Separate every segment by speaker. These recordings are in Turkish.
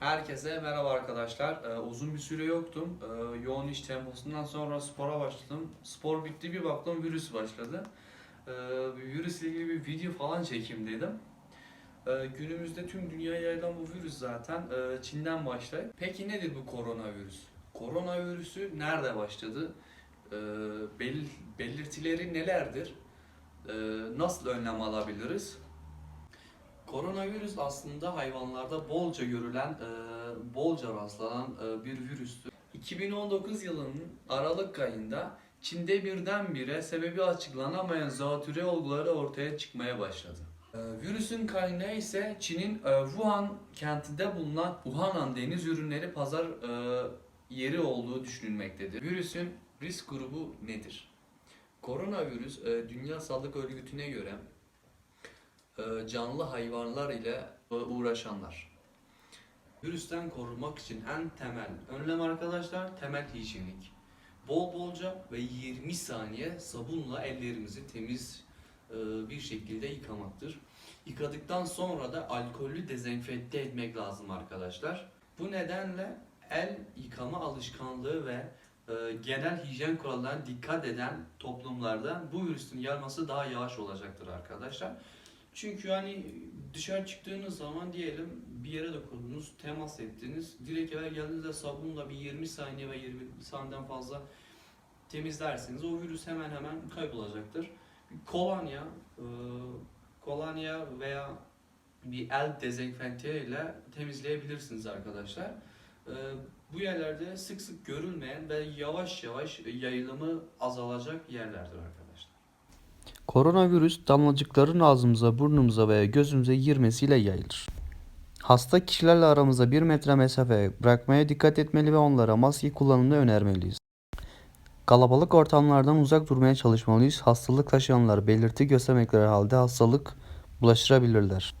Speaker 1: Herkese merhaba arkadaşlar. Ee, uzun bir süre yoktum. Ee, yoğun iş temposundan sonra spora başladım. Spor bitti bir baktım virüs başladı. Ee, virüsle ilgili bir video falan çekeyim dedim. Ee, günümüzde tüm dünyaya yayılan bu virüs zaten e, Çin'den başlayıp. Peki nedir bu koronavirüs? Koronavirüsü nerede başladı? Ee, bel- belirtileri nelerdir? Ee, nasıl önlem alabiliriz? Koronavirüs aslında hayvanlarda bolca görülen, e, bolca rastlanan e, bir virüstü. 2019 yılının Aralık ayında Çin'de birdenbire sebebi açıklanamayan zatürre olguları ortaya çıkmaya başladı. E, virüsün kaynağı ise Çin'in e, Wuhan kentinde bulunan Wuhanan deniz ürünleri pazar e, yeri olduğu düşünülmektedir. Virüsün risk grubu nedir? Koronavirüs e, Dünya Sağlık Örgütü'ne göre canlı hayvanlar ile e, uğraşanlar. Virüsten korunmak için en temel önlem arkadaşlar temel hijyenik. Bol bolca ve 20 saniye sabunla ellerimizi temiz e, bir şekilde yıkamaktır. Yıkadıktan sonra da alkollü dezenfekte etmek lazım arkadaşlar. Bu nedenle el yıkama alışkanlığı ve e, genel hijyen kurallarına dikkat eden toplumlarda bu virüsün yayılması daha yavaş olacaktır arkadaşlar. Çünkü hani dışarı çıktığınız zaman diyelim bir yere dokundunuz, temas ettiniz. Direkt eve geldiğinizde sabunla bir 20 saniye ve 20 saniyeden fazla temizlerseniz o virüs hemen hemen kaybolacaktır. Kolonya, e, kolonya veya bir el dezenfekte ile temizleyebilirsiniz arkadaşlar. E, bu yerlerde sık sık görülmeyen ve yavaş yavaş yayılımı azalacak yerlerdir arkadaşlar.
Speaker 2: Koronavirüs damlacıkların ağzımıza, burnumuza veya gözümüze girmesiyle yayılır. Hasta kişilerle aramızda 1 metre mesafe bırakmaya dikkat etmeli ve onlara maske kullanımını önermeliyiz. Kalabalık ortamlardan uzak durmaya çalışmalıyız. Hastalık taşıyanlar belirti göstermekleri halde hastalık bulaştırabilirler.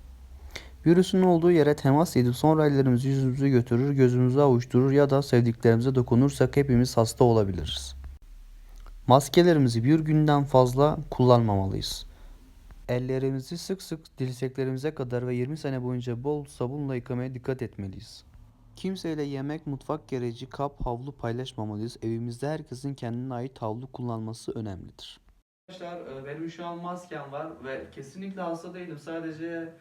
Speaker 2: Virüsün olduğu yere temas edip sonra ellerimizi yüzümüzü götürür, gözümüzü avuşturur ya da sevdiklerimize dokunursak hepimiz hasta olabiliriz. Maskelerimizi bir günden fazla kullanmamalıyız. Ellerimizi sık sık dirseklerimize kadar ve 20 sene boyunca bol sabunla yıkamaya dikkat etmeliyiz. Kimseyle yemek, mutfak gereci, kap, havlu paylaşmamalıyız. Evimizde herkesin kendine ait havlu kullanması önemlidir.
Speaker 1: Arkadaşlar e, benim şu an maskem var ve kesinlikle hasta değilim. Sadece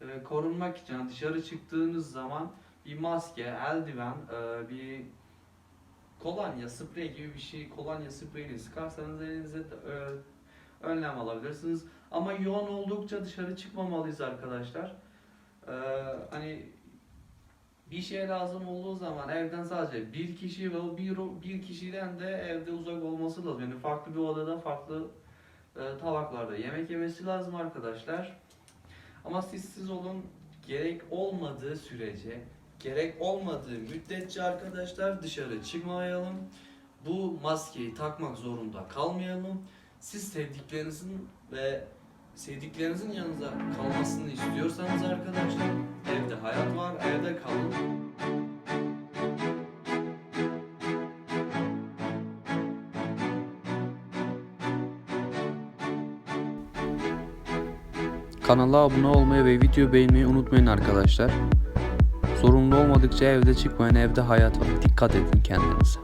Speaker 1: e, korunmak için yani dışarı çıktığınız zaman bir maske, eldiven, e, bir kolonya, sprey gibi bir şey, kolonya spreyini sıkarsanız elinize de, e, önlem alabilirsiniz. Ama yoğun oldukça dışarı çıkmamalıyız arkadaşlar. E, hani bir şey lazım olduğu zaman evden sadece bir kişi ve o bir, bir kişiden de evde uzak olması lazım. Yani farklı bir odada farklı e, tabaklarda yemek yemesi lazım arkadaşlar. Ama siz siz olun gerek olmadığı sürece, gerek olmadığı müddetçe arkadaşlar dışarı çıkmayalım. Bu maskeyi takmak zorunda kalmayalım. Siz sevdiklerinizin ve sevdiklerinizin yanınıza kalmasını istiyorsanız arkadaşlar evde hayat var, evde kalın.
Speaker 2: Kanala abone olmayı ve video beğenmeyi unutmayın arkadaşlar. Sorumlu olmadıkça evde çıkmayın, evde hayat var. Dikkat edin kendinize.